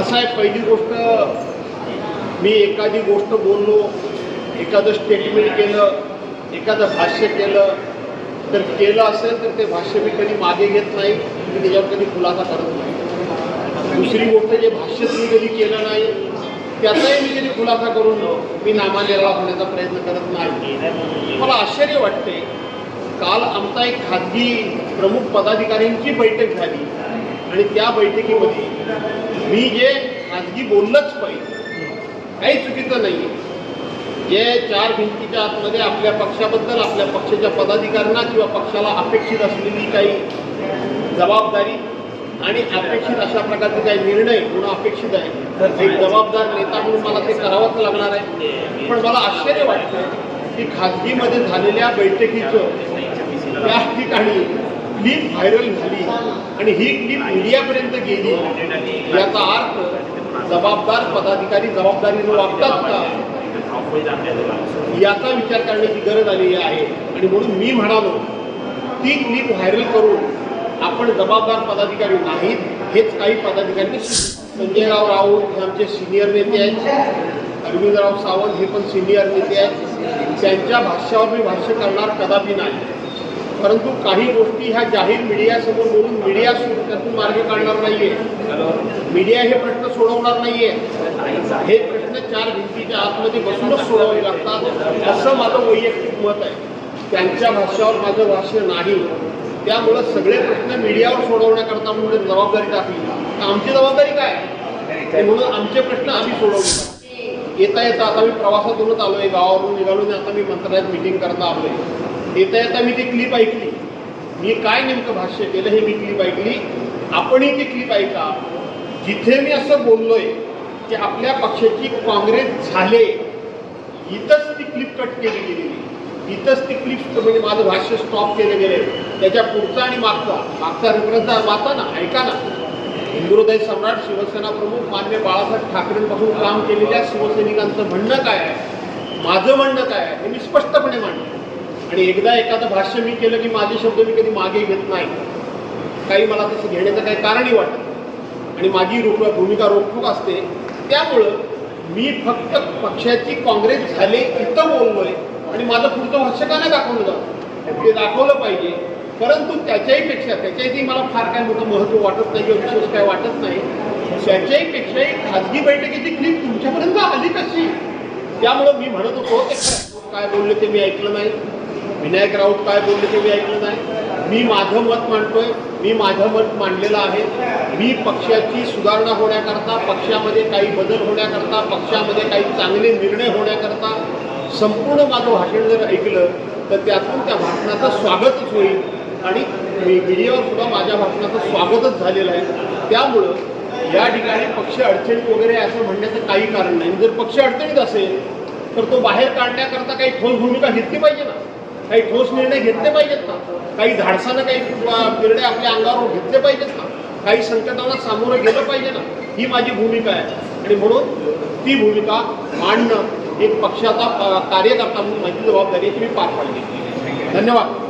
कसं आहे पहिली गोष्ट मी एखादी गोष्ट बोललो एखादं स्टेटमेंट केलं एखादं भाष्य केलं तर केलं असेल तर ते भाष्य मी कधी मागे घेत नाही मी त्याच्यावर कधी खुलासा करत नाही. दुसरी गोष्ट जे भाष्य तुम्ही कधी केलं नाही त्याचाही मी कधी खुलासा करून मी नामालेला होण्याचा प्रयत्न करत नाही. मला आश्चर्य वाटते काल आमचा एक खाजगी प्रमुख पदाधिकाऱ्यांची बैठक झाली. आणि त्या बैठकीमध्ये मी जे खाजगी बोललंच पाहिजे काही चुकीचं नाही जे चार भिंतीच्या आतमध्ये आपल्या पक्षाबद्दल आपल्या पक्षाच्या पदाधिकाऱ्यांना किंवा पक्षाला अपेक्षित असलेली काही जबाबदारी आणि अपेक्षित अशा प्रकारचे काही निर्णय होणं अपेक्षित आहे. एक जबाबदार नेता म्हणून मला ते करावंच लागणार आहे. पण मला आश्चर्य वाटतं की खाजगीमध्ये झालेल्या बैठकीचं क्लिप व्हायरल झाली आणि ही क्लिप मीडियापर्यंत गेली याचा अर्थ जबाबदार पदाधिकारी जबाबदारीनं वागतात का? याचा विचार करण्याची गरज आलेली आहे. आणि म्हणून मी म्हणालो ती क्लिप व्हायरल करून आपण जबाबदार पदाधिकारी नाहीत हेच काही पदाधिकारी संजयराव राऊत हे आमचे सिनियर नेते आहेत. अरविंदराव सावंत हे पण सिनियर नेते आहेत. त्यांच्या भाष्यावर मी भाष्य करणार कदापि नाही. परंतु काही गोष्टी ह्या जाहीर मीडियासमोर बोलून मीडिया त्यातून मार्ग काढणार नाहीये. मीडिया हे प्रश्न सोडवणार नाहीये. हे प्रश्न चार भिंतीच्या आतमध्ये बसूनच सोडवावे लागतात. असं माझं वैयक्तिक मत आहे. त्यांच्या भाष्यावर माझं भाष्य नाही. त्यामुळं सगळे प्रश्न मीडियावर सोडवण्याकरता म्हणून जबाबदारी टाकली. तर आमची जबाबदारी काय? म्हणून आमचे प्रश्न आम्ही सोडवले. येता येता आता मी प्रवासातूनच आलोय गावावरून निघालो आता मी मंत्रालयात मिटिंग करता आलोय. येता येता मी ती क्लिप ऐकली. मी काय नेमकं भाष्य केलं हे मी क्लिप ऐकली. आपणही ती क्लिप ऐका. जिथे मी असं बोललोय की आपल्या पक्षाची काँग्रेस झाले इथंच ती क्लिप कट केली गेलेली. इथंच ती क्लिप म्हणजे माझं भाष्य स्टॉप केलं गेलं त्याच्या पुढचा आणि मागचा. मागचा रेफरन्स वाचा ना ऐका ना. हिंदुहृदय सम्राट शिवसेना प्रमुख मान्य बाळासाहेब ठाकरेंपासून काम केलेल्या शिवसैनिकांचं म्हणणं काय आहे? माझं म्हणणं काय आहे? हे मी स्पष्टपणे मांडतो. आणि एकदा एखादं भाष्य मी केलं की माझे शब्द मी कधी मागे घेत नाही. काही मला तसं घेण्याचं काही कारणही वाटत आणि माझी रोख भूमिका रोखोक असते. त्यामुळं मी फक्त पक्षाची काँग्रेस झाले इथं बोललोय आणि माझं पुढचं भाष्य का नाही दाखवलं जातं? ते दाखवलं पाहिजे. परंतु त्याच्याही पेक्षा त्याच्याही मला फार काय मोठं महत्त्व वाटत नाही किंवा विशेष काय वाटत नाही. त्याच्याही पेक्षाही खाजगी बैठकीची क्लिप तुमच्यापर्यंत आली कशी? त्यामुळं मी म्हणत होतो ते काय बोलले ते मी ऐकलं नाही. विनायक राऊत काय बोलले ते मी ऐकलं नाही. मी माझं मत मांडतोय मी माझं मत मांडलेलं आहे. मी पक्षाची सुधारणा होण्याकरता पक्षामध्ये काही बदल होण्याकरता पक्षामध्ये काही चांगले निर्णय होण्याकरता संपूर्ण माझं भाषण जर ऐकलं तर त्यातून त्या भाषणाचं स्वागतच होईल. आणि मी मीडियावर सुद्धा माझ्या भाषणाचं स्वागतच झालेलं आहे. त्यामुळं या ठिकाणी पक्ष अडचणीत वगैरे असं म्हणण्याचं काही कारण नाही. जर पक्ष अडचणीत असेल तर तो बाहेर काढण्याकरता काही ठोस भूमिका घेतली पाहिजे ना. काही ठोस निर्णय घेतले पाहिजेत ना काही धाडसानं काही निर्णय आपल्या अंगावर घेतले पाहिजेत ना काही संकटांना सामोरं गेलं पाहिजे ना ही माझी भूमिका आहे. आणि म्हणून ती भूमिका मांडणं एक पक्षाचा कार्यकर्ता म्हणून माझी जबाबदारी मी पार पाडली. धन्यवाद.